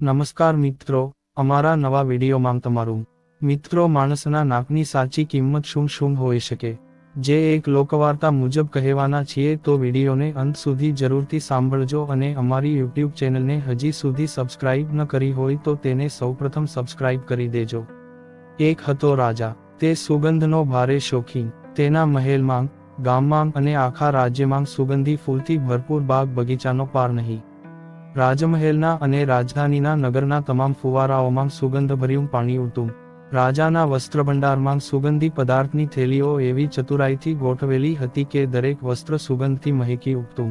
નમસ્કાર મિત્રો, અમારા નવા વિડીયોમાં તમારું. મિત્રો, માણસના નાકની સાચી કિંમત શું શું હોઈ શકે? જે એક લોકવાર્તા મુજબ કહેવાના છીએ તો વિડીયોને અંત સુધી જરૂરથી સાંભળજો અને અમારી યુટ્યુબ ચેનલને હજી સુધી સબસ્ક્રાઇબ ન કરી હોય તો તેને સૌપ્રથમ સબસ્ક્રાઇબ કરી દેજો. એક હતો રાજા. તે સુગંધનો ભારે શોખીન. તેના મહેલમાં, ગામમાં અને આખા રાજ્યમાં સુગંધી ફૂલથી ભરપૂર બાગ બગીચાનો પાર નહીં. રાજમહેલના અને રાજધાનીના નગરના તમામ ફુવારાઓમાં સુગંધભર્યું પાણી ઉડતું. રાજાના વસ્ત્રભંડારમાં સુગંધી પદાર્થની થેલીઓ એવી ચતુરાઈથી ગોઠવેલી હતી કે દરેક વસ્ત્ર સુગંધથી મહેકી ઉઠતું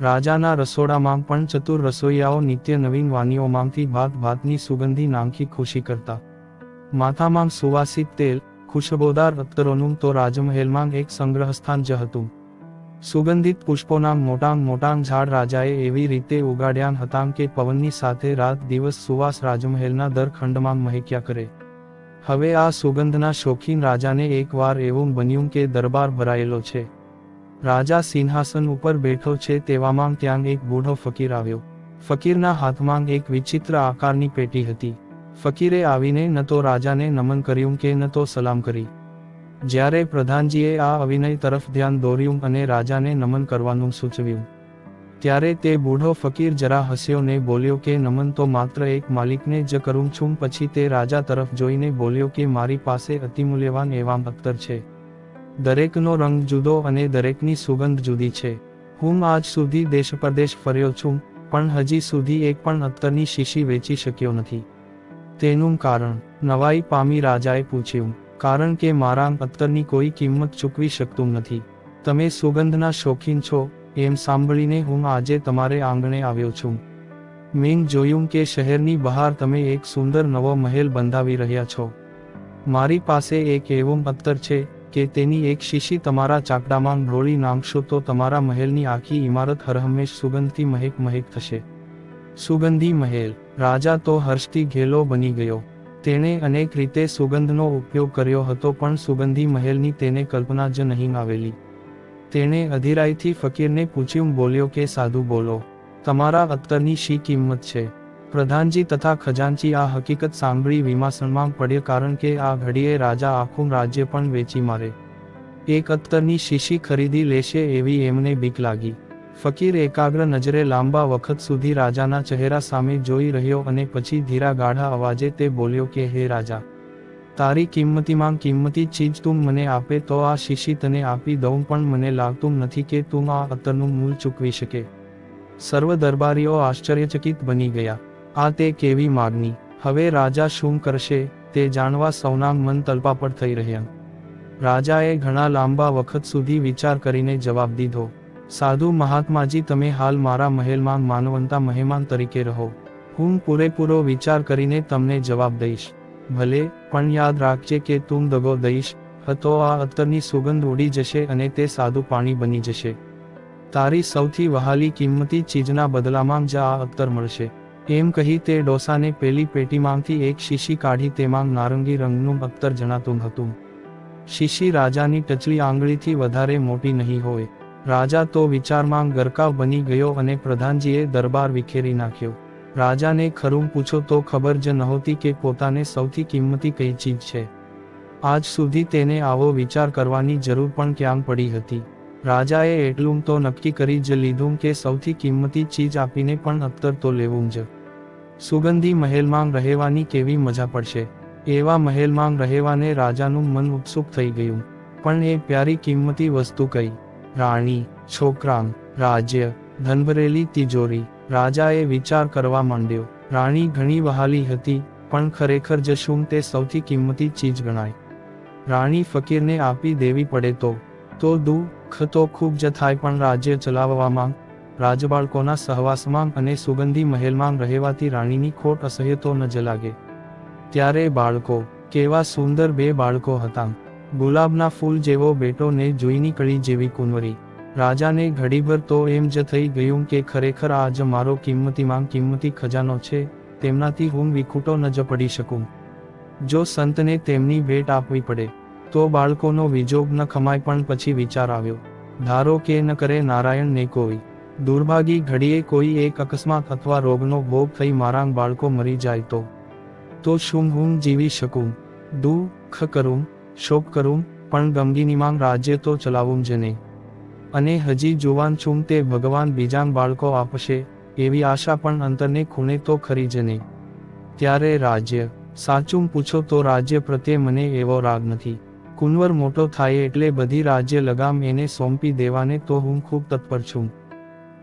રાજાના રસોડામાં પણ ચતુર રસોઈયાઓ નિત્ય નવીન વાનીઓમાંથી ભાત ભાતની સુગંધી નાંખી ખુશી કરતા. માથામાં સુવાસિત તેલ, ખુશબોદાર અત્તરોનું તો રાજમહેલમાં એક સંગ્રહસ્થાન જ હતું. સુગંધિત પુષ્પોના મોટાંગ મોટાંગ ઝાડ રાજાએ એવી રીતે ઉગાડ્યા હતા કે પવનની સાથે રાત દિવસ સુવાસ રાજમહેલના દર ખંડમાં મહેક્યા કરે. હવે આ સુગંધના શોખીન રાજાને એકવાર એવું બન્યું કે દરબાર ભરાયેલો છે. રાજા સિંહાસન ઉપર બેઠો છે તેવામાં ત્યાં એક બૂઢો ફકીર આવ્યો. ફકીરના હાથમાં એક વિચિત્ર આકારની પેટી હતી. ફકીરે આવીને ન તો રાજાને નમન કર્યું કે ન તો સલામ કરી. જ્યારે પ્રધાનજીએ આ અવિનય તરફ ધ્યાન દોર્યું અને રાજાને નમન કરવાનું સૂચવ્યું. ત્યારે તે બૂઢો ફકીર જરા હસ્યો ને બોલ્યો કે, નમન તો માત્ર એક માલિકને જ કરું છું, પછી તે રાજા તરફ જોઈને બોલ્યો કે, મારી પાસે અતિમૂલ્યવાન એવા અત્તર છે. દરેકનો રંગ જુદો અને દરેકની સુગંધ જુદી છે. હું આજ સુધી દેશ પરદેશ ફર્યો છું, પણ હજી સુધી એક પણ અત્તરની શીશી વેચી શક્યો નથી. તેનું કારણ, નવાઈ પામી રાજાએ પૂછ્યું. કારણ કે મારા અત્તરની કોઈ કિંમત ચૂકવી શકતું નથી. તમે સુગંધના શોખીન છો, એમ સાંભળીને હું આજે તમારે આંગણે આવ્યો છું. મેં જોયું કે શહેરની બહાર તમે એક સુંદર નવો મહેલ બંધાવી રહ્યા છો. મારી પાસે એક એવો અત્તર છે, કે તેની એક શીશી તમારા ચાકડામાં ઢોળી નાખશો તો તમારા મહેલની આખી ઇમારત હરહંમેશ સુગંધથી મહેક મહેક થશે. સુગંધી મહેલ, રાજા તો હર્ષથી ઘેલો બની ગયો. તેણે અનેક રીતે સુગંધનો ઉપયોગ કર્યો હતો પણ સુગંધી મહેલની તેને કલ્પના જ નહીં આવેલી. તેણે અધિરાઈથી ફકીરને પૂછ્યું, બોલ્યો કે, સાધુ, બોલો. તમારા અત્તરની શી કિંમત છે? પ્રધાનજી તથા ખજાનચી આ હકીકત સાંભળી વિમાસણમાં પડ્યો કારણ કે આ ઘડીએ રાજા આખું રાજ્ય પણ વેચી મારે. એક અત્તરની શીશી ખરીદી લેશે એવી એમને બીક લાગી. ફકીર એકાગ્ર નજરે લાંબા વખત સુધી રાજાના ચહેરા સામે જોઈ રહ્યો અને પછી ધીરા ગાઢા અવાજે તે બોલ્યો કે, હે રાજા, તારી કિંમતીમાં કિંમતી ચીજ તું મને આપે તો આ શીશી તને આપી દઉં, પણ મને લાગતું નથી કે તું આ અત્તરનું મૂલ ચૂકવી શકે. સર્વ દરબારીઓ આશ્ચર્યચકિત બની ગયા. આ તે કેવી માગણી? હવે રાજા શું કરશે? તે જાણવા સૌના મન તલપાપડ થઈ રહ્યા. રાજાએ ઘણા લાંબા વખત સુધી વિચાર કરીને જવાબ દીધો. સાધુ મહાત્માજી, તમે હાલ મારા મહેલમાં માનવંતા મહેમાન તરીકે રહો. હું પૂરેપૂરો વિચાર કરીને તમને જવાબ દઈશ. ભલે, પણ યાદ રાખજે કે તું દગો દઈશ, હતો આ અત્તરની સુગંધ ઉડી જશે અને તે સાદું પાણી બની જશે. તારી સૌથી વહાલી કિંમતી ચીજના બદલામાં જ આ અત્તર મળશે. એમ કહી તે ડોસાને પેલી પેટીમાંથી એક શીશી કાઢી તેમાં નારંગી રંગનું અત્તર જણાતું હતું. શીશી રાજાની ટચલી આંગળીથી વધારે મોટી નહીં હોય. રાજા તો વિચારમાં ગરકાવ બની ગયો અને પ્રધાનજીએ દરબાર વિખેરી નાખ્યો. રાજાને ખરું પૂછો તો ખબર જ નહોતી કે પોતાને સૌથી કિંમતી કઈ ચીજ છે. આજ સુધી તેને આવો વિચાર કરવાની જરૂર પણ ક્યાં પડી હતી. રાજાએ એટલું તો નક્કી કરી જ લીધું કે સૌથી કિંમતી ચીજ આપીને પણ અત્તર તો લેવું જ. સુગંધી મહેલમાં રહેવાની કેવી મજા પડશે. એવા મહેલમાં રહેવાને રાજાનું મન ઉત્સુક થઈ ગયું. પણ એ પ્યારી કિંમતી વસ્તુ કઈ? રાણી, છોકરાં, રાજ્ય ધનભરેલી તિજોરી, રાજાએ વિચાર કરવા માંડ્યો. રાણી ઘણી વહાલી હતી, પણ ખરેખર જશુમ તે સૌથી કિંમતી ચીજ ગણાય. રાણી ફકીરને આપી દેવી પડે તો તો દુઃખ તો ખૂબ જ થાય પણ રાજ્ય ચલાવવામાં, રાજબાળકોના સહવાસમાં અને સુગંધી મહેલમાં રહેવાથી રાણીની ખોટ અસહ્ય તો ન જ લાગે. ત્યારે બાળકો, કેવા સુંદર બે બાળકો હતા. ગુલાબના ફૂલ જેવો બેટો ને જોઈની કળી જેવી કુંવરી. રાજાને ઘડીભર તો એમ જ થઈ ગયું કે ખરેખર આ જ મારો કિંમતીમાં કિંમતી ખજાનો છે, તેમનાથી હું વિખૂટો ન જ પડી શકું. જો સંતને તેમની ભેટ આપવી પડે, તો બાળકોનો વિજોગ ન ખમાય પણ પછી વિચાર આવ્યો. ધારો કે ન કરે નારાયણ ને કોઈ. દુર્ભાગી ઘડીએ કોઈ એક અકસ્માત અથવા રોગનો ભોગ થઈ મારા બાળકો મરી જાય તો. તો શું હું જીવી શકું? દુઃખ કરું? શોક કરું, પણ ગમગીનીમાં રાજ્ય તો ચલાવું જ નહીં. અને હજી જુવાન છું તે ભગવાન બીજાન બાળકો આપશે, એવી આશા પણ અંતરને ખૂણે તો ખરી જ નહીં. ત્યારે રાજ્ય, સાચું પૂછો તો રાજ્ય પ્રત્યે મને એવો રાગ નથી. કુંવર મોટો થાય એટલે બધી રાજ્ય લગામ એને સોંપી દેવાને તો હું ખૂબ તત્પર છું.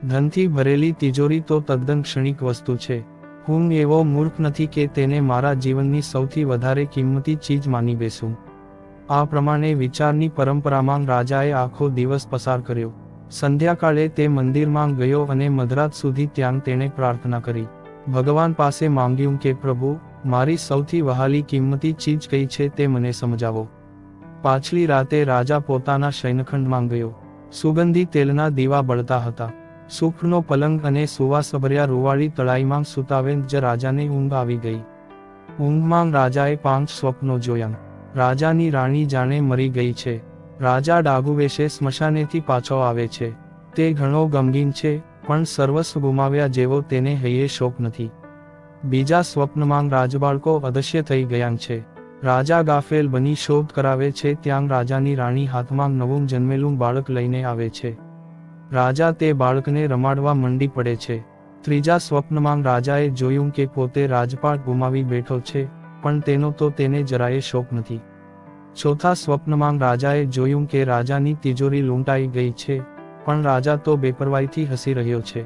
ધનથી ભરેલી તિજોરી તો તદ્દન ક્ષણિક વસ્તુ છે. હું એવો મૂર્ખ નથી કે તેને મારા જીવનની સૌથી વધારે કિંમતી ચીજ માની બેસું. આ પ્રમાણે વિચારની પરંપરામાં રાજાએ આખો દિવસ પસાર કર્યો. સંધ્યાકાળે તે મંદિરમાં ગયો અને મધરાત સુધી ત્યાં તેણે પ્રાર્થના કરી. ભગવાન પાસે માંગ્યું કે, પ્રભુ, મારી સૌથી વહાલી કિંમતી ચીજ કઈ છે તે મને સમજાવો. પાછલી રાતે રાજા પોતાના શયનખંડમાં ગયો. સુગંધી તેલના દીવા બળતા હતા. સુખનો પલંગ અને સુવાસભર્યા રૂવાળી તળાઈમાં સુતાવેન જ રાજાને ઊંઘ આવી ગઈ. ઊંઘમાં રાજાએ પાંચ સ્વપ્નો જોયા. રાજાની રાણી જાણે મરી ગઈ છે. રાજા ડાગુવેશે સ્મશાનેથી પાછો આવે છે. તે ઘણો ગમગીન છે, પણ સર્વસ્વ ગુમાવ્યા જેવો તેને હૈયે શોક નથી. બીજા સ્વપ્નમાં રાજબાળકો અદશ્ય થઈ ગયા છે. રાજા ગાફેલ બની શોધ કરાવે છે, ત્યાં રાજાની રાણી હાથમાં નવું જન્મેલું બાળક લઈને આવે છે. રાજા તે બાળકને રમાડવા મંડી પડે છે. ત્રીજા સ્વપ્નમાં રાજાએ જોયું કે પોતે રાજપાટ ગુમાવી બેઠો છે પણ તેનો તો તેને જરાયે શોક નથી. ચોથા સ્વપ્નમાં રાજાએ જોયું કે રાજાની તિજોરી લૂંટાઈ ગઈ છે, પણ રાજા તો બેપરવાઈથી હસી રહ્યો છે.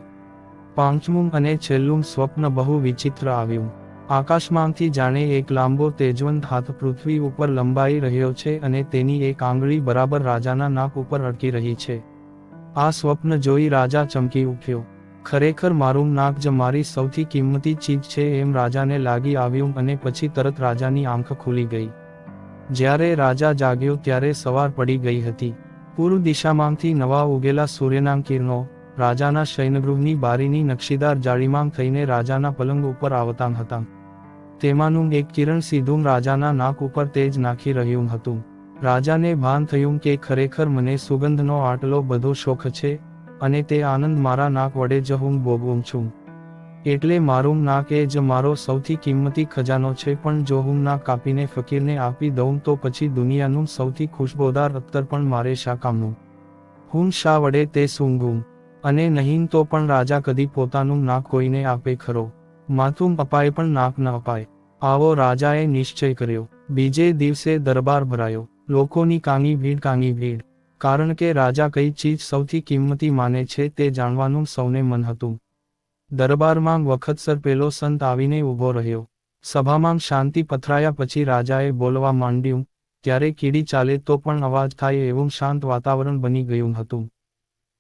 પાંચમું અને છેલ્લું સ્વપ્ન બહુ વિચિત્ર આવ્યું. આકાશમાંથી જાણે એક લાંબો તેજવંત હાથ પૃથ્વી ઉપર લંબાઈ રહ્યો છે અને તેની એક આંગળી બરાબર રાજાના નાક ઉપર અડકી રહી છે. આ સ્વપ્ન જોઈ રાજા ચમકી ઉઠ્યો. ખરેખર મારું નાક જ મારી સૌથી કિંમતી ચીજ છે એમ રાજાને લાગી આવ્યું અને પછી તરત રાજાની આંખ ખુલી ગઈ. જ્યારે રાજા જાગ્યો ત્યારે સવાર પડી ગઈ હતી. પૂર્વ દિશામાંથી નવા ઉગેલા સૂર્યના કિરણો રાજાના શયનગૃહની બારીની નકશીદાર જાળીમાં થઈને રાજાના પલંગ ઉપર આવતા હતા. તેમાંનું એક કિરણ સીધું રાજાના નાક ઉપર તેજ નાખી રહ્યું હતું. રાજાને ભાન થયું કે ખરેખર મને સુગંધનો આટલો બધો શોખ છે અને તે આનંદ મારા નાક વડે જ હું ભોગવું છું. એટલે મારું નાક એ જ મારો સૌથી કિંમતી ખજાનો છે, પણ જો હું નાક કાપીને ફકીરને આપી દઉં તો પછી દુનિયાનું સૌથી ખુશબોદાર અત્તર પણ મારે શા કામનું? હું શા વડે તે સૂંઘું? અને નહીં તો પણ રાજા કદી પોતાનું નાક કોઈને આપે ખરો. માથું અપાય પણ નાક ન અપાય. આવો રાજાએ નિશ્ચય કર્યો. બીજે દિવસે દરબાર ભરાયો. લોકોની કાંગી ભીડ કાંગી ભીડ. કારણ કે રાજા કઈ ચીજ સૌથી કિંમતી માને છે તે જાણવાનું સૌને મન હતું. દરબારમાં વખતસર પેલો સંત આવીને ઊભો રહ્યો. સભામાં શાંતિ પથરાયા પછી રાજાએ બોલવા માંડ્યું, ત્યારે કીડી ચાલે તો પણ અવાજ થાય એવું શાંત વાતાવરણ બની ગયું હતું.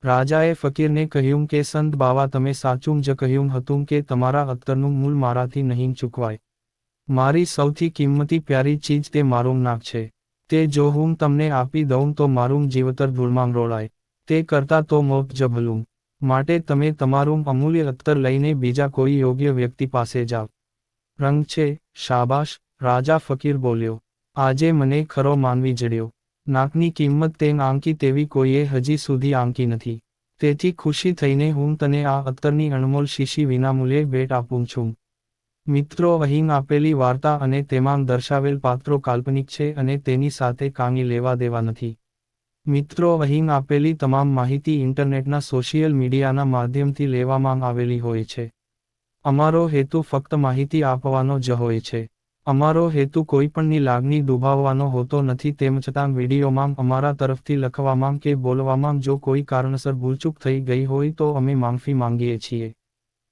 રાજાએ ફકીરને કહ્યું કે, સંત બાવા, તમે સાચું જ કહ્યું હતું કે તમારા અત્તરનું મૂળ મારાથી નહીં ચૂકવાય. મારી સૌથી કિંમતી પ્યારી ચીજ તે મારું નાક છે. તે જો હું તમને આપી દઉં તો મારું જીવતર ધૂળમાં રોળાય. તે કરતા તો મોત જભલું માટે તમે તમારું અમૂલ્ય અત્તર લઈને બીજા કોઈ યોગ્ય વ્યક્તિ પાસે જાવ રંગ છે, શાબાશ, રાજા ફકીર બોલ્યો. આજે મને ખરો માનવી જડ્યો. નાકની કિંમત તેમ આંકી તેવી કોઈએ હજી સુધી આંકી નથી. તેથી ખુશી થઈને હું તને આ અત્તરની અણમોલ શીશી વિનામૂલ્યે ભેટ આપું છું. મિત્રો, અહીં આપેલી વાર્તા અને તેમાં દર્શાવેલ પાત્રો કાલ્પનિક છે અને તેની સાથે કાંગી લેવા દેવા નથી. મિત્રો, અહીં આપેલી તમામ માહિતી ઇન્ટરનેટના સોશિયલ મીડિયાના માધ્યમથી લેવામાં આવેલી હોય છે. અમારો હેતુ ફક્ત માહિતી આપવાનો જ હોય છે. અમારો હેતુ કોઈપણની લાગણી દુભાવવાનો હોતો નથી તેમ છતાં વિડીયોમાં અમારા તરફથી લખવામાં કે બોલવામાં જો કોઈ કારણસર ભૂલચૂક થઈ ગઈ હોય તો અમે માફી માંગીએ છીએ.